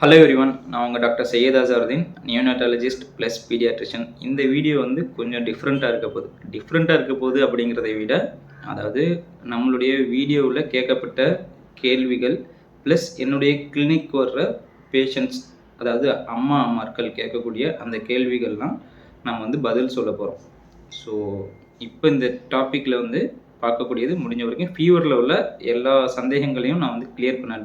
Hello everyone நான் உங்கள் doctor Syed Azharuddin neonatologist plus pediatrician இந்த வீடியோ வந்து கொஞ்சம் டிஃப்ரெண்ட்டாக இருக்க போகுது டிஃப்ரெண்ட்டாக இருக்க போகுது அப்படிங்கிறத விட அதாவது நம்மளுடைய வீடியோவில் கேட்கப்பட்ட கேள்விகள் ப்ளஸ் என்னுடைய கிளினிக் வர்ற பேஷண்ட்ஸ் அதாவது அம்மா அம்மார்கள் கேட்கக்கூடிய அந்த கேள்விகள்லாம் நம்ம வந்து பதில் சொல்ல போகிறோம் ஸோ இப்போ இந்த டாப்பிக்கில் வந்து பார்க்கக்கூடியது முடிஞ்ச வரைக்கும். ஃபீவரில் உள்ள எல்லா சந்தேகங்களையும் நான் வந்து கிளியர் பண்ண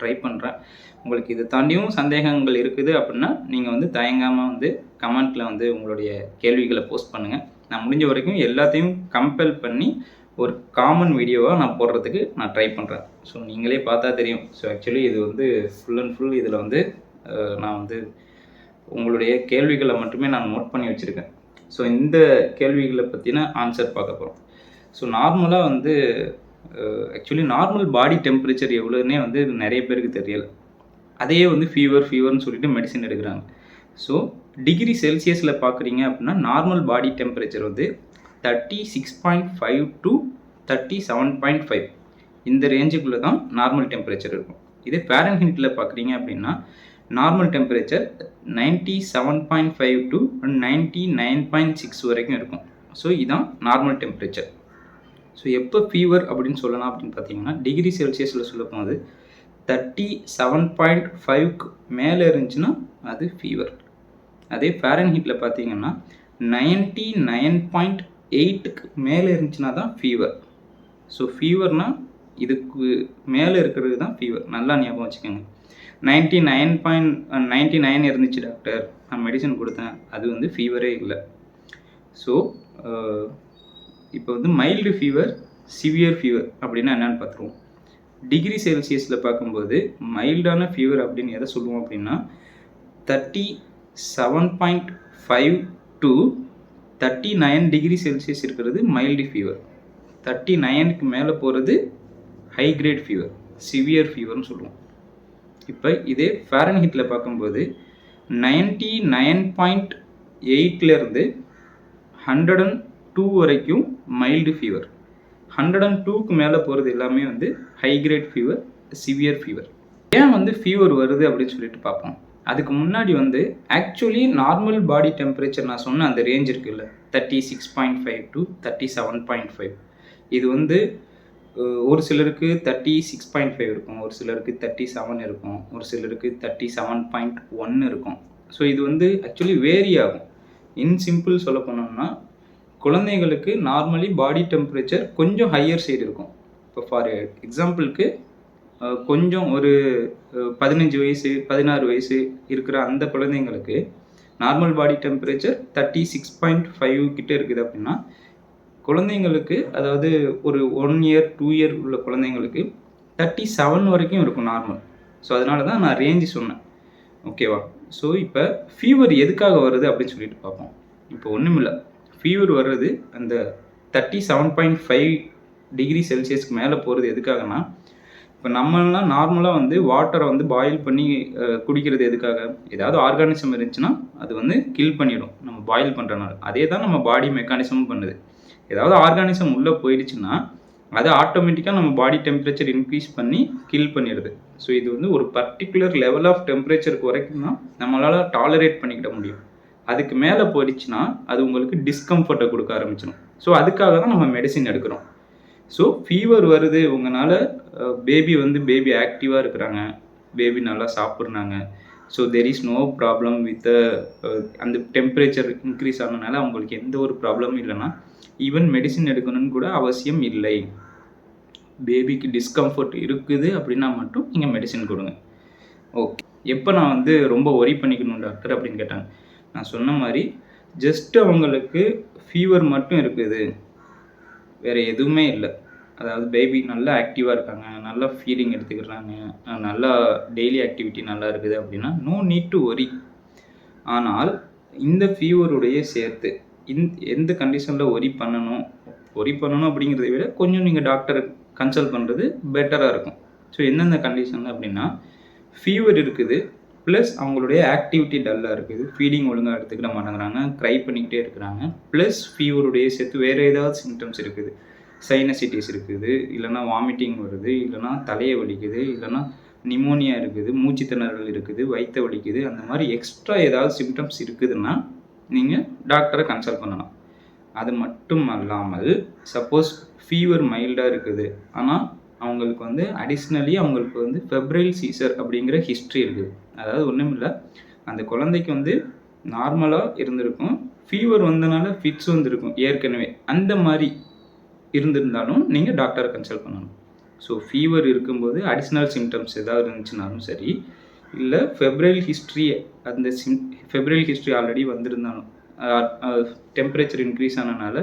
ட்ரை பண்ணுறேன் உங்களுக்கு இதை தாண்டியும் சந்தேகங்கள் இருக்குது அப்படின்னா நீங்கள் வந்து தயங்காமல் வந்து கமெண்ட்டில் வந்து உங்களுடைய கேள்விகளை போஸ்ட் பண்ணுங்கள் நான் முடிஞ்ச வரைக்கும் எல்லாத்தையும் கம்பேர் பண்ணி ஒரு காமன் வீடியோவாக நான் போடுறதுக்கு நான் ட்ரை பண்ணுறேன் ஸோ நீங்களே பார்த்தா தெரியும். ஸோ ஆக்சுவலி இது வந்து ஃபுல் அண்ட் ஃபுல் இதில் வந்து நான் வந்து உங்களுடைய கேள்விகளை மட்டுமே நான் நோட் பண்ணி வச்சுருக்கேன். ஸோ இந்த கேள்விகளை பற்றின ஆன்சர் பார்க்க போகிறோம் ஸோ நார்மலாக வந்து ஆக்சுவலி நார்மல் பாடி டெம்பரேச்சர் எவ்வளோன்னே வந்து நிறைய பேருக்கு தெரியலை. அதையே வந்து ஃபீவர் ஃபீவர்னு சொல்லிட்டு மெடிசின் எடுக்கிறாங்க. ஸோ டிகிரி செல்சியஸில் பார்க்குறீங்க அப்படின்னா நார்மல் பாடி டெம்பரேச்சர் வந்து thirty six point five to thirty seven point five இந்த ரேஞ்சுக்குள்ளே தான் நார்மல் டெம்பரேச்சர் இருக்கும். இதே ஃபேரன்ஹீட்டில் பார்க்குறீங்க அப்படின்னா normal temperature ninety seven point five to ninety nine point six வரைக்கும் இருக்கும். ஸோ இதுதான் நார்மல் டெம்பரேச்சர் ஸோ எப்போ ஃபீவர் அப்படின்னு சொல்லலாம் அப்படின்னு பார்த்தீங்கன்னா டிகிரி செல்சியஸில் சொல்ல போது தேர்ட்டி செவன் பாயிண்ட் ஃபைவ்க்கு மேலே இருந்துச்சுன்னா அது ஃபீவர் அதே ஃபேரன்ஹீட்டில் பார்த்தீங்கன்னா நைன்ட்டி நைன் பாயிண்ட் எயிட்டுக்கு மேலே இருந்துச்சுன்னா தான் ஃபீவர் ஸோ ஃபீவர்னால் இதுக்கு மேலே இருக்கிறது தான் ஃபீவர் நல்லா ஞாபகம் வச்சுக்கோங்க. Ninety nine point ninety nine இருந்துச்சு டாக்டர் நான் மெடிசன் கொடுத்தேன். அது வந்து ஃபீவரே இல்லை. ஸோ இப்போ வந்து மைல்டு ஃபீவர் சிவியர் ஃபீவர் அப்படின்னா என்னென்னு பார்த்துருவோம். டிகிரி செல்சியஸில் பார்க்கும்போது மைல்டான ஃபீவர் அப்படின்னு எதை சொல்லுவோம் அப்படின்னா thirty seven point five to thirty nine degree celsius இருக்கிறது மைல்டு ஃபீவர் தேர்ட்டி நைனுக்கு மேலே போகிறது ஹை கிரேட் ஃபீவர் சிவியர் ஃபீவர்னு சொல்லுவோம். இப்போ இதே ஃபேரன்ஹீட்டில் பார்க்கும்போது நைன்ட்டி நைன் பாயிண்ட் எயிட்லேருந்து ஹண்ட்ரட் அண்ட் டூ வரைக்கும் மைல்டு ஃபீவர் ஹண்ட்ரட் அண்ட் டூக்கு மேலே போகிறது எல்லாமே வந்து high grade fever severe fever ஏன் வந்து ஃபீவர் வருது அப்படின்னு சொல்லிட்டு பார்ப்போம். அதுக்கு முன்னாடி வந்து ஆக்சுவலி நார்மல் பாடி டெம்பரேச்சர் நான் சொன்ன அந்த ரேஞ்ச் இருக்குல்ல thirty six point five to thirty seven point five இது வந்து ஒரு சிலருக்கு தேர்ட்டி சிக்ஸ் பாயிண்ட் ஃபைவ் இருக்கும் ஒரு சிலருக்கு தேர்ட்டி செவன் இருக்கும் ஒரு சிலருக்கு தேர்ட்டி செவன் பாயிண்ட் ஒன் இருக்கும். ஸோ இது வந்து ஆக்சுவலி வேரி ஆகும். இன் சிம்பிள் சொல்ல போனோம்னா குழந்தைங்களுக்கு நார்மலி பாடி டெம்பரேச்சர் கொஞ்சம் ஹையர் சைடு இருக்கும். இப்போ ஃபார் எக்ஸாம்பிளுக்கு கொஞ்சம் ஒரு பதினஞ்சு வயசு பதினாறு வயசு இருக்கிற அந்த குழந்தைங்களுக்கு normal body temperature thirty six point five கிட்டே இருக்குது அப்படின்னா குழந்தைங்களுக்கு அதாவது ஒரு ஒன் இயர் டூ இயர் உள்ள குழந்தைங்களுக்கு தேர்ட்டி செவன் வரைக்கும் இருக்கும் நார்மல் ஸோ அதனால தான் நான் ரேஞ்சு சொன்னேன். ஓகேவா ஸோ இப்போ ஃபீவர் எதுக்காக வருது அப்படின்னு சொல்லிட்டு பார்ப்போம். இப்போ ஒன்றுமில்ல ஃபீவர் வர்றது அந்த thirty seven point five degree செல்சியஸ்க்கு மேலே போகிறது எதுக்காகனா இப்போ நம்மளாம் நார்மலாக வந்து வாட்டரை வந்து பாயில் பண்ணி குடிக்கிறது எதுக்காக? ஏதாவது ஆர்கானிசம் இருந்துச்சுன்னா அது வந்து கில் பண்ணிடும். நம்ம பாயில் பண்ணுறனால அதே தான் நம்ம பாடி மெக்கானிசமும் பண்ணுது. ஏதாவது ஆர்கானிசம் உள்ளே போயிடுச்சுன்னா அது ஆட்டோமேட்டிக்காக நம்ம பாடி டெம்பரேச்சர் இன்க்ரீஸ் பண்ணி கில் பண்ணிடுது. ஸோ இது வந்து ஒரு பர்டிகுலர் லெவல் ஆஃப் டெம்பரேச்சருக்கு வரைக்கும் தான் நம்மளால் டாலரேட் பண்ணிக்கிட முடியும். அதுக்கு மேலே போயிடுச்சுன்னா அது உங்களுக்கு டிஸ்கம்ஃபர்ட்டை கொடுக்க ஆரம்பிச்சிடும் ஸோ அதுக்காக தான் நம்ம மெடிசின் எடுக்கிறோம். ஸோ ஃபீவர் வருது உங்களால் பேபி வந்து பேபி ஆக்டிவாக இருக்கிறாங்க. பேபி நல்லா சாப்பிட்றாங்க. So there is no problem with அந்த டெம்பரேச்சர் இன்க்ரீஸ் ஆனதுனால அவங்களுக்கு எந்த ஒரு ப்ராப்ளமும் இல்லைன்னா ஈவன் மெடிசின் எடுக்கணும்னு கூட அவசியம் இல்லை. பேபிக்கு டிஸ்கம்ஃபர்ட் இருக்குது அப்படின்னா மட்டும் நீங்கள் மெடிசின் கொடுங்க. ஓகே எப்போ நான் வந்து ரொம்ப ஒரி பண்ணிக்கணும் டாக்டர் அப்படின்னு கேட்டாங்க. நான் சொன்ன மாதிரி ஜஸ்ட் அவங்களுக்கு ஃபீவர் மட்டும் இருக்குது. வேறு எதுவுமே இல்லை. அதாவது பேபி நல்லா ஆக்டிவாக இருக்காங்க நல்லா ஃபீலிங் எடுத்துக்கிறாங்க நல்லா டெய்லி ஆக்டிவிட்டி நல்லா இருக்குது அப்படின்னா நோ நீட் டு ஒரி ஆனால் இந்த ஃபீவருடைய சேர்த்து இந் எந்த கண்டிஷனில் ஒரி பண்ணணும்? ஒரி பண்ணணும் அப்படிங்கிறத விட கொஞ்சம் நீங்கள் டாக்டரை கன்சல்ட் பண்ணுறது பெட்டராக இருக்கும். ஸோ எந்தெந்த கண்டிஷனில் அப்படின்னா ஃபீவர் இருக்குது ப்ளஸ் அவங்களுடைய ஆக்டிவிட்டி டல்லாக இருக்குது. ஃபீடிங் ஒழுங்காக எடுத்துக்கிட மாட்டேங்கிறாங்க. க்ரை பண்ணிக்கிட்டே இருக்கிறாங்க. ப்ளஸ் ஃபீவருடைய சேர்த்து வேறு ஏதாவது சிம்டம்ஸ் இருக்குது. சைனசிட்டிஸ் இருக்குது. இல்லைன்னா வாமிட்டிங் வருது. இல்லைன்னா தலையை வலிக்குது. இல்லைன்னா நிமோனியா இருக்குது. மூச்சு திணறல் இருக்குது. வயிற்று வலிக்குது. அந்த மாதிரி எக்ஸ்ட்ரா ஏதாவது சிம்டம்ஸ் இருக்குதுன்னா நீங்கள் டாக்டரை கன்சல்ட் பண்ணலாம். அது மட்டும் அல்லாமல் சப்போஸ் ஃபீவர் மைல்டாக இருக்குது. ஆனால் அவங்களுக்கு வந்து அடிஷ்னலி அவங்களுக்கு வந்து ஃபெப்ரைல் சீசர் அப்படிங்கிற ஹிஸ்ட்ரி இருக்குது அதாவது ஒன்றும் இல்லை அந்த குழந்தைக்கு வந்து நார்மலாக இருந்திருக்கும். ஃபீவர் வந்தனால ஃபிட்ஸ் வந்திருக்கும் ஏற்கனவே. அந்த மாதிரி இருந்திருந்தாலும் நீங்கள் டாக்டரை கன்சல்ட் பண்ணணும். ஸோ ஃபீவர் இருக்கும்போது அடிஷ்னல் சிம்டம்ஸ் ஏதாவது இருந்துச்சுனாலும் சரி இல்லை ஃபெப்ரைல் ஹிஸ்ட்ரி அந்த சிம் ஃபெப்ரைல் ஹிஸ்ட்ரி ஆல்ரெடி வந்திருந்தாலும் டெம்பரேச்சர் இன்க்ரீஸ் ஆனனால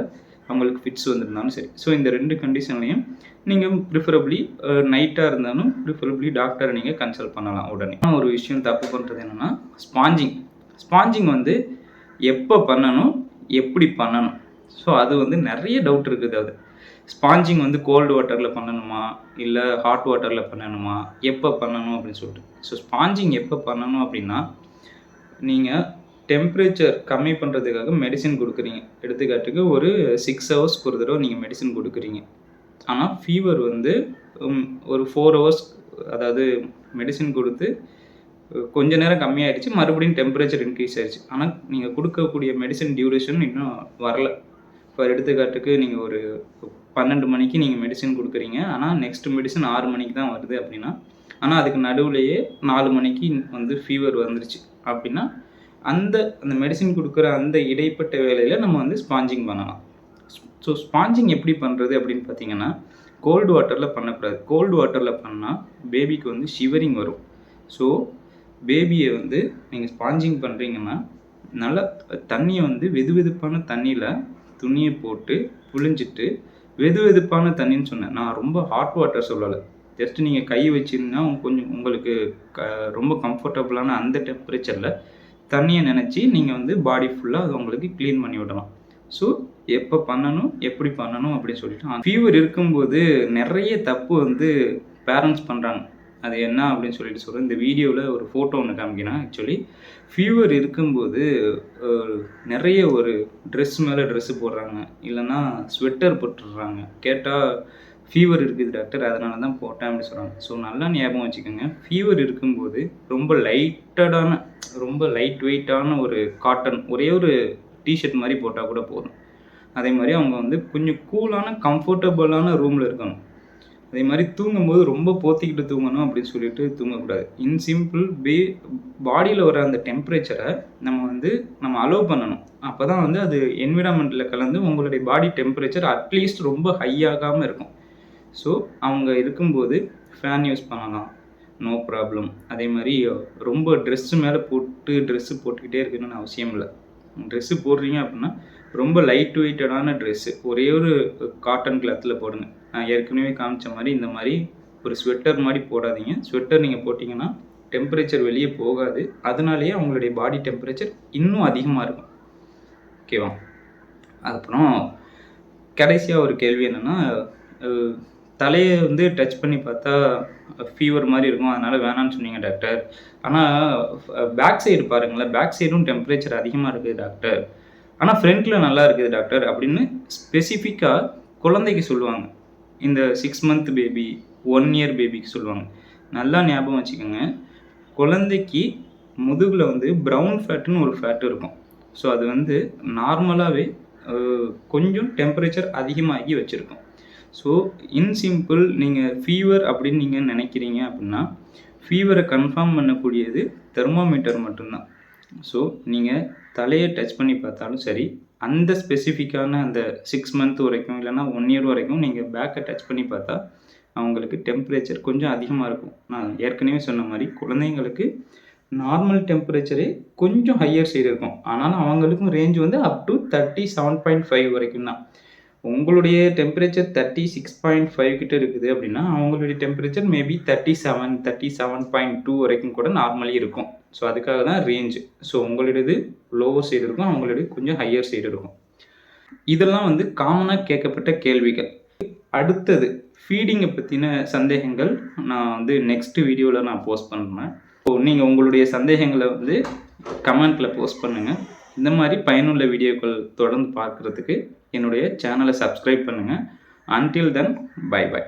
அவங்களுக்கு ஃபிட்ஸ் வந்திருந்தாலும் சரி. ஸோ இந்த ரெண்டு கண்டிஷன்லையும் நீங்கள் ப்ரிஃபரபிளி நைட்டாக இருந்தாலும் ப்ரிஃபரபிளி டாக்டரை நீங்கள் கன்சல்ட் பண்ணலாம் உடனே. ஒரு விஷயம் தப்பு பண்ணுறது என்னென்னா ஸ்பாஞ்சிங் ஸ்பாஞ்சிங் வந்து எப்போ பண்ணணும் எப்படி பண்ணணும்? ஸோ அது வந்து நிறைய டவுட் இருக்குது அது. ஸ்பாஞ்சிங் வந்து கோல்டு வாட்டரில் பண்ணணுமா? இல்லை ஹாட் வாட்டரில் பண்ணணுமா? எப்போ பண்ணணும் அப்படின்னு சொல்லிட்டு. ஸோ ஸ்பாஞ்சிங் எப்போ பண்ணணும் அப்படின்னா நீங்கள் டெம்பரேச்சர் கம்மி பண்ணுறதுக்காக மெடிசின் கொடுக்குறீங்க. எடுத்துக்காட்டுக்கு ஒரு சிக்ஸ் ஹவர்ஸ்க்கு ஒரு தடவை நீங்கள் மெடிசின் கொடுக்குறீங்க. ஆனால் ஃபீவர் வந்து ஒரு ஃபோர் ஹவர்ஸ் அதாவது மெடிசின் கொடுத்து கொஞ்ச நேரம் கம்மியாயிடுச்சு. மறுபடியும் டெம்பரேச்சர் இன்க்ரீஸ் ஆயிடுச்சு. ஆனால் நீங்கள் கொடுக்கக்கூடிய மெடிசின் டியூரேஷன் இன்னும் வரல. இப்போ எடுத்துக்காட்டுக்கு நீங்கள் ஒரு பன்னெண்டு மணிக்கு நீங்கள் மெடிசின் கொடுக்குறீங்க. ஆனால் நெக்ஸ்ட் மெடிசன் ஆறு மணிக்கு தான் வருது அப்படின்னா ஆனால் அதுக்கு நடுவுலையே நாலு மணிக்கு வந்து ஃபீவர் வந்துருச்சு. அப்படின்னா அந்த அந்த மெடிசின் கொடுக்குற அந்த இடைப்பட்ட வேலையில் நம்ம வந்து ஸ்பாஞ்சிங் பண்ணலாம். ஸோ ஸ்பாஞ்சிங் எப்படி பண்ணுறது அப்படின்னு பார்த்தீங்கன்னா கோல்டு வாட்டரில் பண்ணக்கூடாது. கோல்டு வாட்டரில் பண்ணால் பேபிக்கு வந்து ஷிவரிங் வரும். ஸோ பேபியை வந்து நீங்கள் ஸ்பாஞ்சிங் பண்ணுறீங்கன்னா நல்லா தண்ணியை வந்து வெது வெதுப்பான தண்ணியில் துணியை போட்டு புழிஞ்சிட்டு வெது வெதுப்பான தண்ணின்னு சொன்னேன். நான் ரொம்ப ஹாட் வாட்டர் சொல்லலை. ஜஸ்ட் நீங்கள் கை வச்சிருந்தா கொஞ்சம் உங்களுக்கு க ரொம்ப கம்ஃபர்டபுளான அந்த டெம்பரேச்சரில் தண்ணியை நினச்சி நீங்கள் வந்து பாடி ஃபுல்லாக அது உங்களுக்கு க்ளீன் பண்ணி விடலாம். ஸோ எப்போ பண்ணணும் எப்படி பண்ணணும் அப்படின்னு சொல்லிட்டு ஃபீவர் இருக்கும்போது நிறைய தப்பு வந்து பேரண்ட்ஸ் பண்ணுறாங்க அது என்ன அப்படின்னு சொல்லிட்டு சொல்கிறேன் இந்த வீடியோவில் ஒரு ஃபோட்டோ ஒன்று காமிக்கிறேன். ஆக்சுவலி ஃபீவர் இருக்கும்போது நிறைய ஒரு ட்ரெஸ் மேலே ட்ரெஸ்ஸு போடுறாங்க. இல்லைன்னா ஸ்வெட்டர் போட்டுடுறாங்க. கேட்டால் ஃபீவர் இருக்குது டாக்டர் அதனால தான் போட்டேன் அப்படின்னு சொல்கிறாங்க ஸோ நல்லா ஞாபகம் வச்சுக்கோங்க. ஃபீவர் இருக்கும்போது ரொம்ப லைட்டடான ரொம்ப லைட் வெயிட்டான ஒரு காட்டன் ஒரே ஒரு டிஷர்ட் மாதிரி போட்டால் கூட போதும். அதே மாதிரி அவங்க வந்து கொஞ்சம் கூலான கம்ஃபர்டபுளான ரூமில் இருக்கணும். அதே மாதிரி தூங்கும்போது ரொம்ப போத்திக்கிட்டு தூங்கணும் அப்படின்னு சொல்லிட்டு தூங்கக்கூடாது. இன் சிம்பிள் பே பாடியில் வர அந்த டெம்பரேச்சரை நம்ம வந்து நம்ம அலோவ் பண்ணணும். அப்போ தான் வந்து அது என்விரான்மெண்ட்டில் கலந்து உங்களுடைய பாடி டெம்பரேச்சர் அட்லீஸ்ட் ரொம்ப ஹையாகாமல் இருக்கும். ஸோ அவங்க இருக்கும்போது ஃபேன் யூஸ் பண்ணலாம். நோ ப்ராப்ளம் அதே மாதிரி ரொம்ப ட்ரெஸ்ஸு மேலே போட்டு ட்ரெஸ்ஸு போட்டுக்கிட்டே இருக்கணும்னு அவசியம் இல்லை. ட்ரெஸ்ஸு போடுறீங்க அப்படின்னா ரொம்ப லைட் வெயிட்டடான ட்ரெஸ்ஸு ஒரே ஒரு காட்டன் கிளாத்தில் போடுங்க. நான் ஏற்கனவே காமிச்ச மாதிரி இந்த மாதிரி ஒரு ஸ்வெட்டர் மாதிரி போடாதீங்க. ஸ்வெட்டர் நீங்கள் போட்டிங்கன்னா டெம்பரேச்சர் வெளியே போகாது. அதனாலேயே அவங்களுடைய பாடி டெம்பரேச்சர் இன்னும் அதிகமாக இருக்கும். ஓகேவா அப்புறம் கடைசியாக ஒரு கேள்வி என்னென்னா தலையை வந்து டச் பண்ணி பார்த்தா ஃபீவர் மாதிரி இருக்கும். அதனால் வேணாம்னு சொன்னீங்க டாக்டர் ஆனால் பேக் சைடு பாருங்களேன். பேக் சைடும் டெம்பரேச்சர் அதிகமாக இருக்குது டாக்டர் ஆனால் ஃப்ரண்ட்டில் நல்லா இருக்குது டாக்டர் அப்படின்னு ஸ்பெசிஃபிக்காக குழந்தைக்கு சொல்லுவாங்க. இந்த six month baby one year பேபிக்கு சொல்லுவாங்க. நல்லா ஞாபகம் வச்சுக்கோங்க. குழந்தைக்கு முதுகில் வந்து ப்ரௌன் ஃபேட்டுன்னு ஒரு ஃபேட் இருக்கும். ஸோ அது வந்து நார்மலாகவே கொஞ்சம் டெம்பரேச்சர் அதிகமாகி வச்சுருக்கோம். ஸோ இன் சிம்பிள் நீங்கள் ஃபீவர் அப்படின்னு நீங்கள் நினைக்கிறீங்க அப்படின்னா ஃபீவரை கன்ஃபார்ம் பண்ணக்கூடியது தெர்மோமீட்டர் மட்டும்தான். ஸோ நீங்கள் தலையை டச் பண்ணி பார்த்தாலும் சரி அந்த ஸ்பெசிஃபிக்கான அந்த சிக்ஸ் மந்த் வரைக்கும் இல்லைன்னா ஒன் இயர் வரைக்கும் நீங்கள் பேக்கை டச் பண்ணி பார்த்தா அவங்களுக்கு டெம்பரேச்சர் கொஞ்சம் அதிகமாக இருக்கும். நான் ஏற்கனவே சொன்ன மாதிரி குழந்தைங்களுக்கு நார்மல் டெம்பரேச்சரே கொஞ்சம் ஹையர் சைடு இருக்கும். ஆனாலும் அவங்களுக்கும் ரேஞ்ச் வந்து up to thirty seven point five வரைக்கும் தான் உங்களுடைய temperature thirty six point five கிட்ட இருக்குது அப்படின்னா அவங்களுடைய temperature maybe thirty seven thirty seven point two வரைக்கும் கூட நார்மலி இருக்கும். ஸோ அதுக்காக தான் ரேஞ்சு ஸோ உங்களுடையது லோவர் சைடு இருக்கும் அவங்களுடைய கொஞ்சம் ஹையர் சைடு இருக்கும். இதெல்லாம் வந்து காமனாக கேட்கப்பட்ட கேள்விகள். அடுத்தது ஃபீடிங்கை பற்றின சந்தேகங்கள் நான் வந்து நெக்ஸ்ட் வீடியோவில் நான் போஸ்ட் பண்ணுறேன் ஸோ நீங்கள் உங்களுடைய சந்தேகங்களை வந்து கமெண்ட்டில் போஸ்ட் பண்ணுங்கள் இந்த மாதிரி பயனுள்ள வீடியோக்கள் தொடர்ந்து பார்க்குறதுக்கு என்னுடைய சேனலை சப்ஸ்கிரைப் பண்ணுங்கள் அன்டில் தென் பை பை